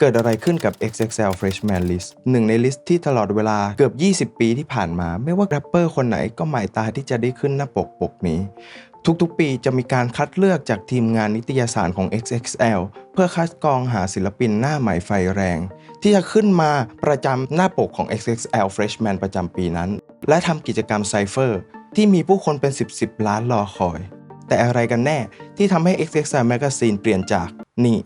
เกิดอะไรขึ้นกับ XXL Freshman List หนึ่งในลิสต์ที่ตลอดเวลาเกือบ 20 ปีที่ผ่านมา ไม่ว่าแรปเปอร์คนไหนก็หมายตาที่จะได้ขึ้นหน้าปกปกนี้ ทุกๆ ปีจะมีการคัดเลือกจากทีมงานนิตยสารของ XXL เพื่อคัดกรองหาศิลปินหน้าใหม่ไฟแรง ที่จะขึ้นมาประจำหน้าปกของ XXL Freshman ประจำปีนั้น และทำกิจกรรมไซเฟอร์ที่มีผู้คนเป็น 10 10 ล้านรอคอย แต่อะไรกันแน่ที่ทำให้ XXL Magazine เปลี่ยนจากนี่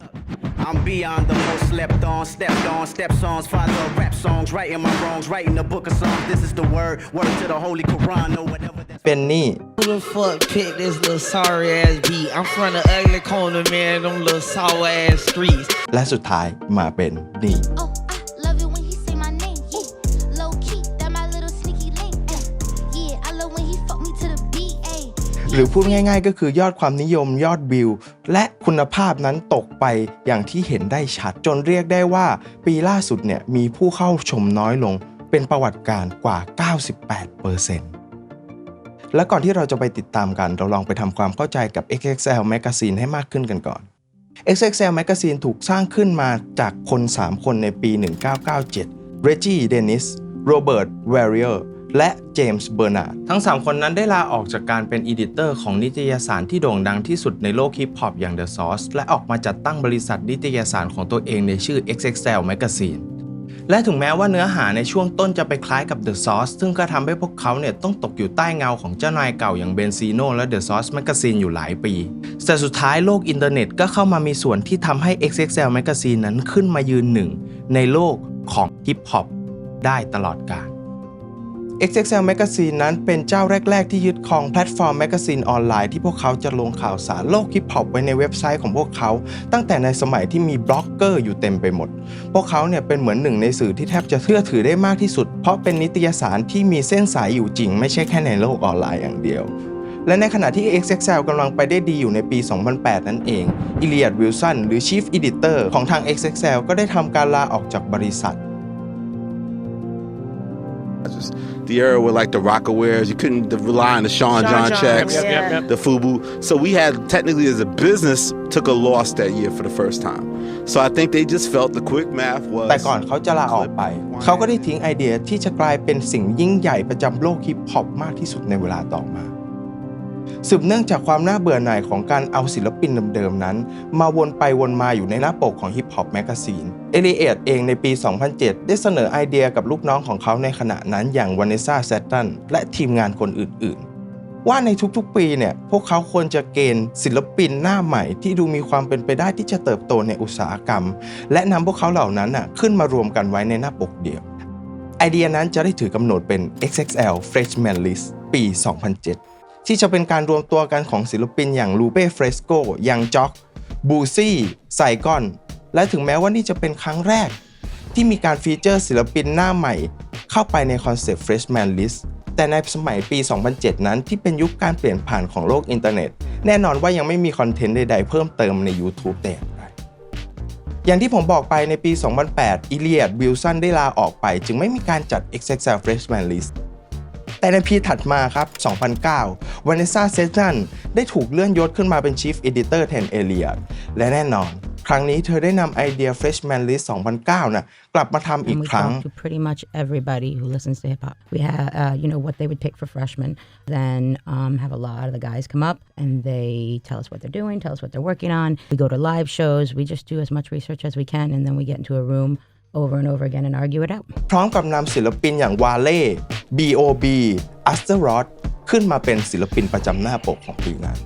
I'm beyond the most slept on, stepped on, step songs, father of rap songs, writing my wrongs, writing a book of songs. This is the word, word to the Holy Quran, or whatever that. เป็นนี่ Who the fuck picked this little sorry ass beat? I'm from the ugly corner, man. Them little sour ass streets. และสุดท้ายมาเป็นนี่ หรือพูดง่าย ๆ ก็คือยอดความนิยมยอดวิว และคุณภาพนั้นตกไปอย่างที่เห็นได้ชัด จนเรียกได้ว่า ปีล่าสุดเนี่ยมีผู้เข้าชมน้อยลง เป็นประวัติการณ์กว่า 98%และก่อนที่เราจะไปติดตามกัน เราลองไปทำความเข้าใจกับ XXL Magazine ให้มากขึ้นกันก่อน XXL Magazine ถูกสร้างขึ้นมาจากคน 3 คนในปี 1997 Reggie Dennis Robert Warrior และเจมส์เบอร์นาร์ดทั้ง 3 คนนั้นได้ลาออกจากการเป็นอีดิเตอร์ของนิตยสารที่โด่งดังที่สุดในโลกฮิปฮอปอย่าง The Source และออกมาจัดตั้งบริษัทนิตยสารของตัวเองในชื่อ XXL Magazine และถึงแม้ว่าเนื้อหาในช่วงต้นจะไปคล้ายกับ The Source ซึ่งก็ทำให้พวกเขาเนี่ยต้องตกอยู่ใต้เงาของเจ้านายเก่าอย่างเบนซีโนและ The Source Magazine อยู่หลายปี แต่สุดท้ายโลกอินเทอร์เน็ตก็เข้ามามีส่วนที่ทำให้ XXL Magazine นั้นขึ้นมายืนหนึ่งในโลกของฮิปฮอปได้ตลอดกาล XXL Magazine นั้นเป็นเจ้าแรก ๆ ที่ยึดครองแพลตฟอร์มแมกกาซีนออนไลน์ที่พวกเขาจะลงข่าวสารโลกฮิปฮอปไว้ในเว็บไซต์ของพวกเขา ตั้งแต่ในสมัยที่มีบล็อกเกอร์อยู่เต็มไปหมด พวกเขาเนี่ยเป็นเหมือนหนึ่งในสื่อที่แทบจะเชื่อถือได้มากที่สุด เพราะเป็นนิตยสารที่มีเส้นสายอยู่จริง ไม่ใช่แค่ในโลกออนไลน์อย่างเดียวและในขณะที่ XXL กำลังไปได้ดีอยู่ในปี 2008 นั่นเอง อิเลียดวิลสันหรือ Chief Editor ของทาง XXL ก็ได้ทำการลาออกจากบริษัท Just the era with like the Rockawares, you couldn't rely on the Sean, Sean John, John, checks, yep, yep, yep. the FUBU. So we had technically as a business took a loss that year for the first time. So I think they just felt the quick math was แต่ก่อนเขาจะลาออกไป เขาก็ได้ทิ้งไอเดียที่จะกลายเป็นสิ่งยิ่งใหญ่ประจำโลกฮิปฮอปมากที่สุดในเวลาต่อมา สืบเนื่องจากความน่าเบื่อหน่ายของการเอาศิลปินเดิมๆนั้น มาวนไปวนมาอยู่ในหน้าปกของฮิปฮอปแมกกาซีนเอลิเอตเองในปี 2007 ได้เสนอไอเดียกับลูกน้องของเขาในขณะนั้นอย่างวานเนซ่าแซตตันและทีมงานคนอื่นๆ ว่าในทุกๆปีเนี่ยพวกเขาควรจะเกณฑ์ศิลปินหน้าใหม่ที่ดูมีความเป็นไปได้ที่จะเติบโตในอุตสาหกรรม และนำพวกเขาเหล่านั้นน่ะขึ้นมารวมกันไว้ในหน้าปกเดียวไอเดียนั้นจะได้ถือกำหนดเป็น XXL Freshman List ปี 2007 ที่จะเป็นการรวมตัวกันของศิลปินอย่างลูเป้เฟรสโกยังจ็อกบูซี่ไซกอน และถึงแม้ว่านี่จะเป็นครั้งแรก ที่มีการฟีเจอร์ศิลปินหน้าใหม่ เข้าไปในคอนเซปต์ Freshman List แต่ในสมัยปี 2007 นั้นที่เป็นยุคการเปลี่ยนผ่านของโลกอินเทอร์เน็ต แน่นอนว่ายังไม่มีคอนเทนต์ใดๆเพิ่มเติมใน YouTube แต่อย่างใดอย่างที่ผมบอกไปในปี 2008 อิเลียดวิลสันได้ลาออกไป จึงไม่มีการจัด XXL Freshman List แต่ในปีถัดมาครับ 2009 วานิซาเซจันได้ถูกเลื่อนยศขึ้นมาเป็น Chief Editor แทนเอเลียดและแน่นอน ครั้งนี้เธอได้นำไอเดีย Freshman List 2009น่ะกลับมาทำอีก And we ครั้ง talk to pretty much everybody who listens to hip hop. We have, uh, you know, what they would pick for freshmen. Then um, have a lot of the guys come up and they tell us what they're doing, tell us what they're working on. We go to live shows. We just do as much research as we can, and then we get into a room over and over again and argue it out. พร้อมกับนำศิลปินอย่างวาเล่ B.O.B. a s t e r o d ขึ้นมาเป็นศิลปินประจำหน้าปกของปีนั้น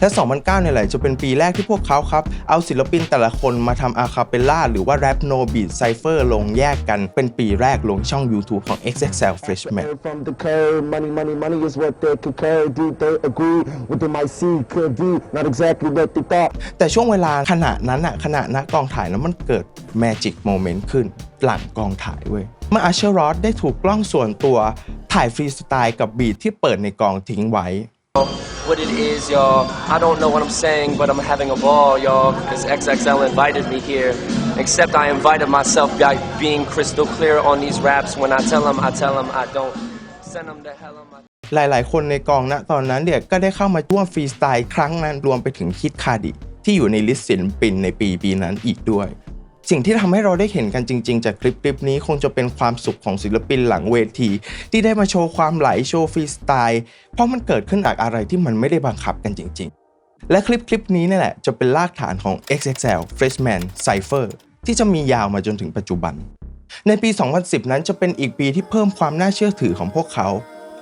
และ 2009เนี่ยแหละจะเป็นปีแรกที่พวกเขาครับ เอาศิลปินแต่ละคนมาทำอาคาเปลล่าหรือว่าแรปโนบีทไซเฟอร์ลงแยกกันเป็นปีแรกลงช่อง YouTube ของ XXL Freshman From the curve, money, money, money is what they concur. Do they agree with the my see could be not exactly what they thought? แต่ช่วงเวลาขณะนั้นอะขณะนักกองถ่ายแล้วมันเกิดแมจิกโมเมนต์ขึ้น หลังกองถ่ายเว้ยเมื่ออาเชอร์รอดได้ถูกกล้องส่วนตัวถ่ายฟรีสไตล์กับบีทที่เปิดในกองทิ้งไว้ what it is, y'all. I don't know what I'm saying, but I'm having a ball, y'all, because XXL invited me here. Except I invited myself by being crystal clear on these raps. When I tell them, I tell them I don't. Send them to hell. I'm หลาย ๆ คนในกองณตอนนั้นเนี่ยก็ได้เข้ามาร่วมฟรีสไตล์ครั้งนั้นรวมไปถึงคิดคาดิ ที่อยู่ในลิสต์ศิลปินในปีปีนั้นอีกด้วย สิ่งที่ทำให้เราได้เห็นกันจริง ๆ จากคลิปคลิปนี้คงจะเป็นความสุขของศิลปินหลังเวที ที่ได้มาโชว์ความไหลโชว์ฟรีสไตล์เพราะมันเกิดขึ้นจากอะไรที่มันไม่ได้บังคับกันจริง ๆ และคลิปคลิปนี้นี่แหละจะเป็นรากฐานของ XXL Freshman Cypher ที่จะมียาวมาจนถึงปัจจุบัน ในปี 2010 นั้นจะเป็นอีกปีที่เพิ่มความน่าเชื่อถือของพวกเขา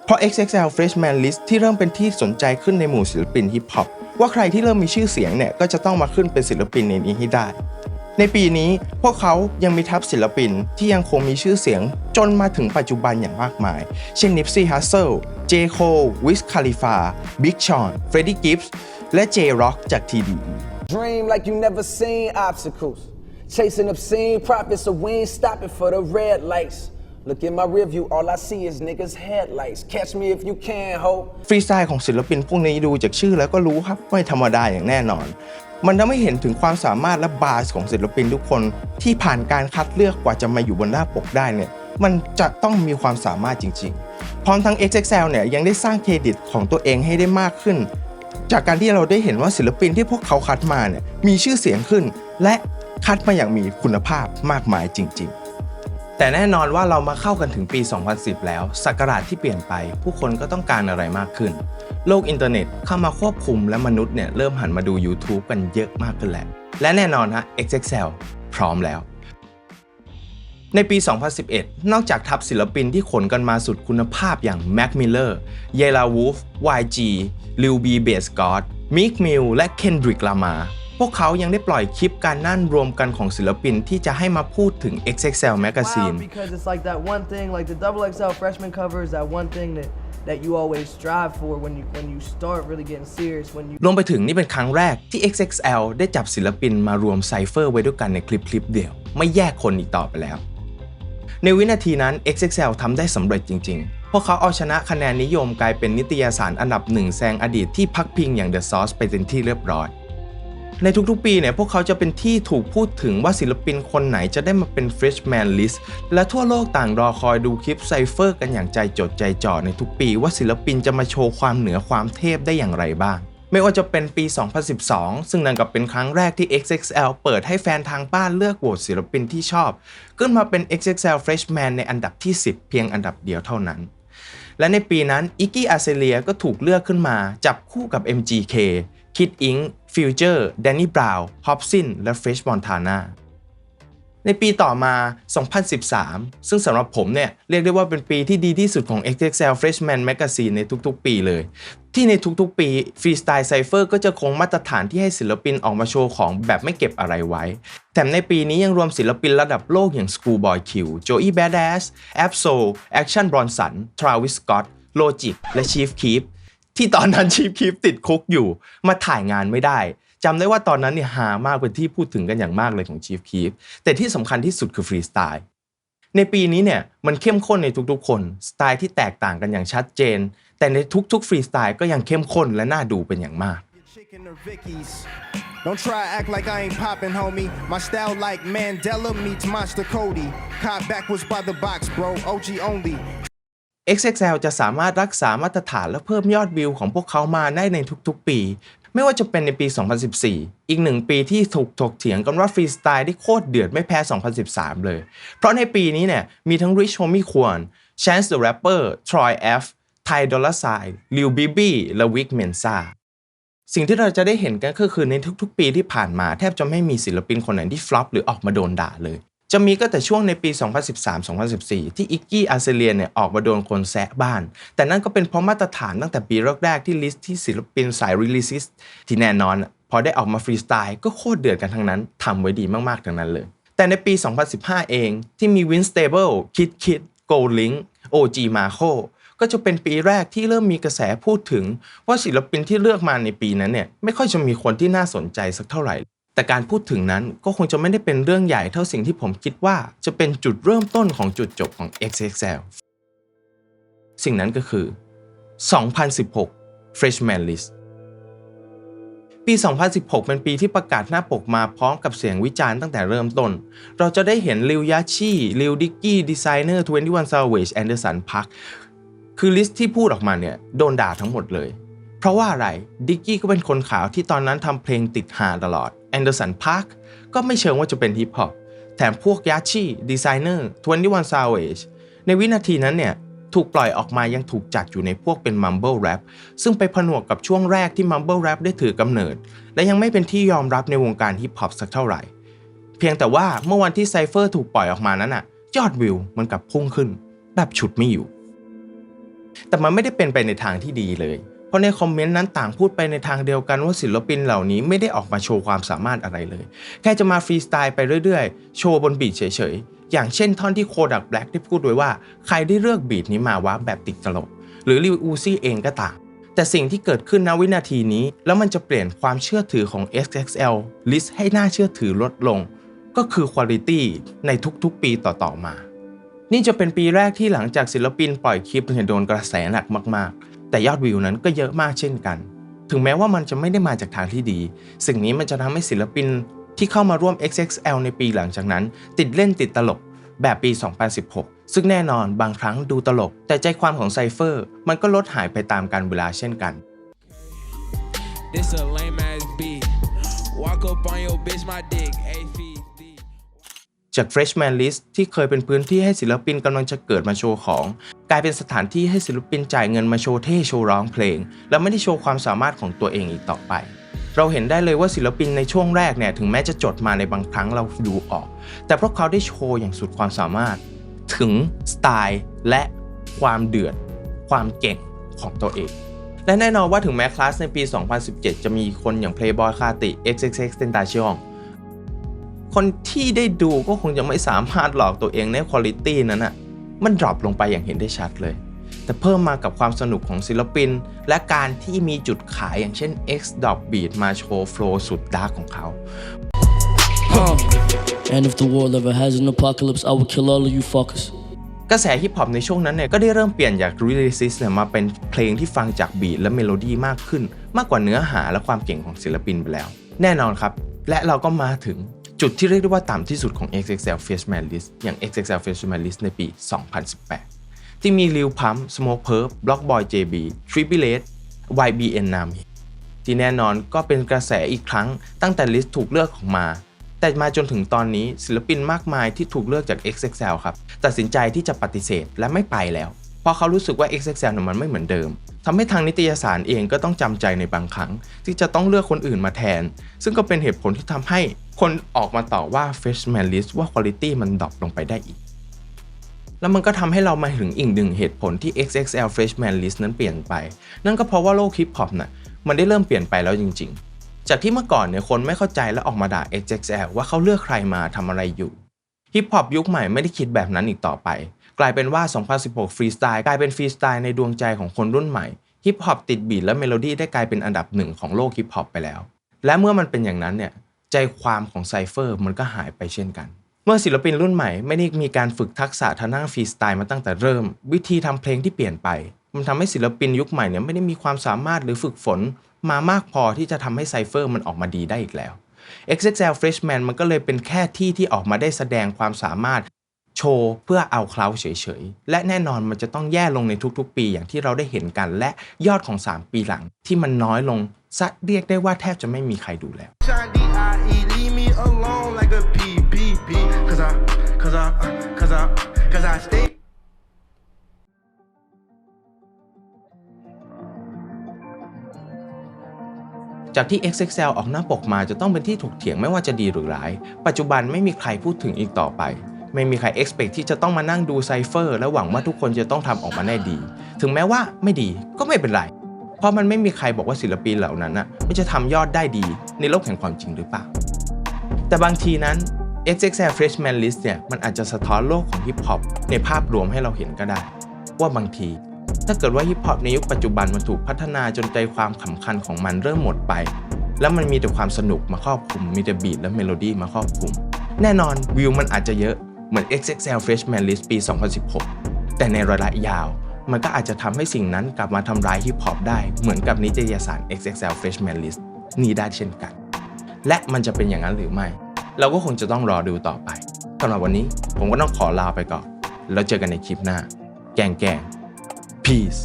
เพราะ XXL Freshman List ที่เริ่มเป็นที่สนใจขึ้นในหมู่ศิลปินฮิปฮอปว่าใครที่เริ่มมีชื่อเสียงเนี่ยก็จะต้องมาขึ้นเป็นศิลปินในนี้ให้ได้ ในปีนี้พวกเขายังมีทัพศิลปินที่ยังคงมีชื่อเสียงจนมาถึงปัจจุบันอย่างมากมาย เช่น Nipsey Hussle, J. Cole, Wiz Khalifa, Big Sean, Freddie Gibbs และ J. Rock จาก TDE Dream like you never seen obstacles. Chasing obscene profits, so we ain't stopping for the red lights. Look in my rearview, all I see is niggas' headlights. Catch me if you can, ho. ฟรีสไตล์ของศิลปินพวกนี้ดูจากชื่อแล้วก็รู้ครับไม่ธรรมดาอย่างแน่นอน มันทำให้เห็นถึงความสามารถและบาสของศิลปินทุกคนที่ผ่านการคัดเลือกกว่าจะมาอยู่บนหน้าปกได้เนี่ยมันจะต้องมีความสามารถจริงๆ พร้อมทั้ง XXL เนี่ยยังได้สร้างเครดิตของตัวเองให้ได้มากขึ้น จากการที่เราได้เห็นว่าศิลปินที่พวกเขาคัดมาเนี่ยมีชื่อเสียงขึ้น และคัดมาอย่างมีคุณภาพมากมายจริง ๆแต่แน่นอนว่าเรามาเข้ากันถึงปี 2010 แล้วศักราชที่เปลี่ยนไป ผู้คนก็ต้องการอะไรมากขึ้น โลกอินเทอร์เน็ตเข้ามาควบคุมและมนุษย์เนี่ยเริ่มหันมาดู YouTube กันเยอะมากขึ้นแล้ว และแน่นอนฮะ XXL พร้อมแล้ว ในปี 2011 นอกจากทัพศิลปินที่ขนกันมาสุดคุณภาพอย่าง Mac Miller, Yella Wolf, YG, Lil B Bass God, Meek Mill และ Kendrick Lamar พวกเขายังได้ปล่อยคลิปการนั่นรวมกันของศิลปินที่จะให้มาพูดถึง XXL Magazine Wow, because it's like that one thing, like the double XL freshman cover is that one thing that that you always strive for when you when you start really getting serious when you รวมไปถึงนี่เป็นครั้งแรกที่ XXL ได้จับศิลปินมารวมไซเฟอร์ไว้ด้วยกันในคลิปคลิปเดียว ไม่แยกคนอีกต่อไปแล้ว ในวินาทีนั้น XXL ทำได้สำเร็จจริง ๆ พวกเขาเอาชนะคะแนนนิยมกลายเป็นนิตยสารอันดับหนึ่งแซงอดีตที่พักพิงอย่าง The Source ไปเป็นที่เรียบร้อย ในทุกๆ ปีเนี่ยพวกเขาจะเป็นที่ถูกพูดถึงว่าศิลปินคนไหนจะได้มาเป็น Freshman List และทั่วโลกต่างรอคอยดูคลิปไซเฟอร์กันอย่างใจจดใจจ่อในทุกปีว่าศิลปินจะมาโชว์ความเหนือความเทพได้อย่างไรบ้าง ไม่ว่าจะเป็นปี 2012 ซึ่งนั่นก็เป็นครั้งแรกที่ XXL เปิดให้แฟนทางบ้านเลือกโหวตศิลปินที่ชอบ ขึ้นมาเป็น XXL Freshman ในอันดับที่ 10 เพียงอันดับเดียวเท่านั้นและในปีนั้นอิกกี้อาเซเลียก็ถูกเลือกขึ้นมาจับคู่กับ MGK คิดอิงฟิวเจอร์แดนนี่บราวน์ฮอปซินและเฟรชมอนทานาในปีต่อมา 2013 ซึ่งสำหรับผมเนี่ย เรียกได้ว่าเป็นปีที่ดีที่สุดของ XXL Freshman Magazine ในทุกๆ ปีเลย ที่ในทุกๆ ปี Freestyle Cypher ก็จะคงมาตรฐานที่ให้ศิลปินออกมาโชว์ของแบบไม่เก็บอะไรไว้ แถมในปีนี้ยังรวมศิลปินระดับโลกอย่าง Schoolboy Q, Joey Badass, Absol, Action Bronson, Travis Scott, Logic และ Chief Keef ที่ตอนนั้น Chief Keef ติดคุกอยู่ มาถ่ายงานไม่ได้จำได้ว่าตอนนั้นเนี่ยฮามากเป็นที่พูดถึงกันอย่างมากเลยของ Chief Keef แต่ที่สำคัญที่สุดคือฟรีสไตล์ในปีนี้เนี่ยมันเข้มข้นในทุกๆ คนสไตล์ที่แตกต่างกันอย่างชัดเจน แต่ในทุกๆฟรีสไตล์ก็ยังเข้มข้นและน่าดูเป็นอย่างมาก Don't try act like I ain't poppin', homie. My style like Mandela meets Monster Cody. Caught backwards by the box, bro. OG only. XXL จะสามารถรักษามาตรฐานและเพิ่มยอดวิวของพวกเขามาได้ในทุกๆ ปี ไม่ว่าจะเป็นในปี 2014 อีกหนึ่งปีที่ถูกถกเถียงกันว่าฟรีสไตล์ได้โคตรเดือดไม่แพ้ 2013 เลย เพราะในปีนี้เนี่ยมีทั้ง Rich Homie Quan Chance the Rapper Troy F Ty Dolla Sign Lil Bibi และ Vic Mensa สิ่งที่เราจะได้เห็นกันก็คือในทุกๆ ปีที่ผ่านมาแทบจะไม่มีศิลปินคนไหนที่ฟลอปหรือออกมาโดนด่าเลย จะมีก็แต่ช่วงในปี 2013-2014 ที่อิกกี้อาเซเลียเนี่ยออกมาโดนคนแซะบ้าน แต่นั่นก็เป็นเพราะมาตรฐานตั้งแต่ปีแรกๆที่ลิสต์ที่ศิลปินสายรีลิซิสที่แน่นอน พอได้ออกมาฟรีสไตล์ก็โคตรเดือดกันทั้งนั้นทำไว้ดีมากๆทั้งนั้นเลย แต่ในปี 2015 เองที่มีวินสเตเบิลคิดคิดโกลิงโอจีมาโคก็จะเป็นปีแรกที่เริ่มมีกระแสพูดถึงว่าศิลปินที่เลือกมาในปีนั้นเนี่ยไม่ค่อยจะมีคนที่น่าสนใจสักเท่าไหร่ แต่การพูดถึงนั้นก็คงจะไม่ได้เป็นเรื่องใหญ่เท่าสิ่งที่ผมคิดว่าจะเป็นจุดเริ่มต้นของจุดจบของ XXL สิ่งนั้นก็คือ 2016 Freshman List ปี 2016 เป็นปีที่ประกาศหน้าปกมาพร้อมกับเสียงวิจารณ์ตั้งแต่เริ่มต้น เราจะได้เห็นลิวยาชีลิวดิกกี้ดีไซเนอร์21 Savage Anderson Park คือลิสต์ที่พูดออกมาเนี่ยโดนด่าทั้งหมดเลย เพราะว่าอะไรดิกกี้ก็เป็นคนขาวที่ตอนนั้นทำเพลงติดหาตลอด แอนเดอร์สันพาร์คก็ไม่เชิงว่าจะเป็นฮิปฮอปแถมพวกยาชิดีไซเนอร์21 Savage ในวินาทีนั้นเนี่ยถูกปล่อยออกมายังถูกจัดอยู่ในพวกเป็น Mumble Rap ซึ่งไปผนวกกับช่วงแรกที่ Mumble Rap ได้ถือกำเนิด และยังไม่เป็นที่ยอมรับในวงการฮิปฮอปสักเท่าไหร่ เพียงแต่ว่าเมื่อวันที่ไซเฟอร์ถูกปล่อยออกมานั้นอะยอดวิวมันกลับพุ่งขึ้น แบบฉุดไม่อยู่ แต่มันไม่ได้เป็นไปในทางที่ดีเลย เพราะในคอมเมนต์นั้นต่างพูดไปในทางเดียวกันว่าศิลปินเหล่านี้ไม่ได้ออกมาโชว์ความสามารถอะไรเลย แค่จะมาฟรีสไตล์ไปเรื่อยๆ โชว์บนบีทเฉยๆ อย่างเช่นท่อนที่โคดักแบล็กได้พูดไว้ว่าใครได้เลือกบีทนี้มาวะแบบติดตลก หรือริวอูซี่เองก็ตามแต่สิ่งที่เกิดขึ้นณวินาทีนี้ แล้วมันจะเปลี่ยนความเชื่อถือของ XXL List ให้น่าเชื่อถือลดลง ก็คือคุณภาพในทุกๆ ปีต่อๆมา นี่จะเป็นปีแรกที่หลังจากศิลปินปล่อยคลิปเนี่ยโดนกระแสหนักมากๆ แต่ยอดวิวนั้นก็เยอะมากเช่นกัน ถึงแม้ว่ามันจะไม่ได้มาจากทางที่ดี สิ่งนี้มันจะทำให้ศิลปินที่เข้ามาร่วม XXL ในปีหลังจากนั้น ติดเล่นติดตลกแบบปี 2016 ซึ่งแน่นอนบางครั้งดูตลก แต่ใจความของไซเฟอร์มันก็ลดหายไปตามกาลเวลาเช่นกัน This a lame ass beat. Walk up on your bitch, my dick, eight feet. จาก Freshman List ที่เคยเป็นพื้นที่ให้ศิลปินกำลังจะเกิดมาโชว์ของ กลายเป็นสถานที่ให้ศิลปินจ่ายเงินมาโชว์เท่โชว์ร้องเพลง แล้วไม่ได้โชว์ความสามารถของตัวเองอีกต่อไป เราเห็นได้เลยว่าศิลปินในช่วงแรกเนี่ยถึงแม้จะจดมาในบางครั้งเราดูออก แต่เพราะเขาได้โชว์อย่างสุดความสามารถ ถึงสไตล์และความเดือด ความเก่งของตัวเองและแน่นอนว่าถึงแม้คลาสในปี 2017 จะมีคนอย่าง Playboy คาติ XXX Tentacion คนที่ได้ดูก็คงจะไม่สามารถหลอกตัวเองในคุณภาพนั้นอะมันดรอปลงไปอย่างเห็นได้ชัดเลย แต่เพิ่มมากับความสนุกของศิลปิน และการที่มีจุดขายอย่างเช่น X Dog Beat มาโชว์โฟลว์สุดดาร์กของเขา Uh. And if the world ever has an apocalypse, I will kill all of you fuckers. กระแสฮิปฮอปในช่วงนั้นเนี่ยก็ได้เริ่มเปลี่ยนจาก Releases เนี่ยมาเป็นเพลงที่ฟังจากบีทและเมโลดี้มากขึ้น มากกว่าเนื้อหาและความเก่งของศิลปินไปแล้ว แน่นอนครับ และเราก็มาถึง จุดที่เรียกได้ว่าต่ำที่สุดของ XXL Freshman List อย่าง XXL Freshman List ในปี 2018 ที่มี Lil Pump Smoke Perp Block Boy JB Tribulate YBN Nami ที่แน่นอนก็เป็นกระแสอีกครั้งตั้งแต่ลิสต์ถูกเลือกออกมา แต่มาจนถึงตอนนี้ศิลปินมากมายที่ถูกเลือกจาก XXL ครับ ตัดสินใจที่จะปฏิเสธและไม่ไปแล้ว เพราะเขารู้สึกว่า XXL น่ะมันไม่เหมือนเดิมทำให้ทางนิตยสารเองก็ต้องจำใจในบางครั้ง ที่จะต้องเลือกคนอื่นมาแทน ซึ่งก็เป็นเหตุผลที่ทำให้คนออกมาต่อว่า Freshman List ว่า Quality มันดรอปลงไปได้อีก แล้วมันก็ทำให้เรามาถึงอีกหนึ่งเหตุผลที่ XXL Freshman List นั้นเปลี่ยนไป นั่นก็เพราะว่าโลกฮิปฮอปน่ะมันได้เริ่มเปลี่ยนไปแล้วจริง ๆ จากที่เมื่อก่อนเนี่ยคนไม่เข้าใจและออกมาด่า XXL ว่าเขาเลือกใครมาทำอะไรอยู่ฮิปฮอปยุคใหม่ไม่ได้คิดแบบนั้นอีกต่อไป กลายเป็นว่า 2016 ฟรีสไตล์กลายเป็นฟรีสไตล์ในดวงใจของคนรุ่นใหม่ ฮิปฮอปติดบีทและเมโลดี้ได้กลายเป็นอันดับหนึ่งของโลกฮิปฮอปไปแล้ว และเมื่อมันเป็นอย่างนั้นเนี่ย ใจความของไซเฟอร์มันก็หายไปเช่นกัน เมื่อศิลปินรุ่นใหม่ไม่ได้มีการฝึกทักษะทางด้านฟรีสไตล์มาตั้งแต่เริ่ม วิธีทำเพลงที่เปลี่ยนไป มันทำให้ศิลปินยุคใหม่เนี่ยไม่ได้มีความสามารถหรือฝึกฝน มามากพอที่จะทำให้ไซเฟอร์มันออกมาดีได้อีกแล้ว XXL Freshman มันก็เลยเป็นแค่ที่ที่ออกมาได้แสดงความสามารถ โชว์เพื่อเอาเคล้าเฉยๆ และแน่นอนมันจะต้องแย่ลงในทุกๆ ปีอย่างที่เราได้เห็นกัน และยอดของ 3 ปีหลัง ที่มันน้อยลงซะเรียกได้ว่าแทบจะไม่มีใครดูแล้ว จากที่ XXL ออกหน้าปกมาจะต้องเป็นที่ถกเถียงไม่ว่าจะดีหรือร้าย ปัจจุบันไม่มีใครพูดถึงอีกต่อไป ไม่มีใคร expect ที่จะต้องมานั่งดูไซเฟอร์และหวังว่าทุกคนจะต้องทำออกมาได้ดี ถึงแม้ว่าไม่ดีก็ไม่เป็นไร เพราะมันไม่มีใครบอกว่าศิลปินเหล่านั้นน่ะไม่จะทำยอดได้ดีในโลกแห่งความจริงหรือเปล่า แต่บางทีนั้น XXL Freshman List เนี่ยมันอาจจะสะท้อนโลกของฮิปฮอปในภาพรวมให้เราเห็นก็ได้ ว่าบางที ถ้าเกิดว่าฮิปฮอปในยุคปัจจุบันมันถูกพัฒนาจนใจความสำคัญของมันเริ่มหมดไป แล้วมันมีแต่ความสนุกมาครอบคลุมมีแต่บีทและเมโลดี้มาครอบคลุมแน่นอนวิวมันอาจจะเยอะ เหมือน XXL Freshman List ปี 2016 แต่ในระยะยาว มันก็อาจจะทำให้สิ่งนั้นกลับมาทำร้ายฮิปฮอปได้เหมือนกับนิตยสาร XXL Freshman List นี้ได้เช่นกัน และมันจะเป็นอย่างนั้นหรือไม่ เราก็คงจะต้องรอดูต่อไปสำหรับวันนี้ผมก็ต้องขอลาไปก่อน แล้วเจอกันในคลิปหน้า แกงแกง peace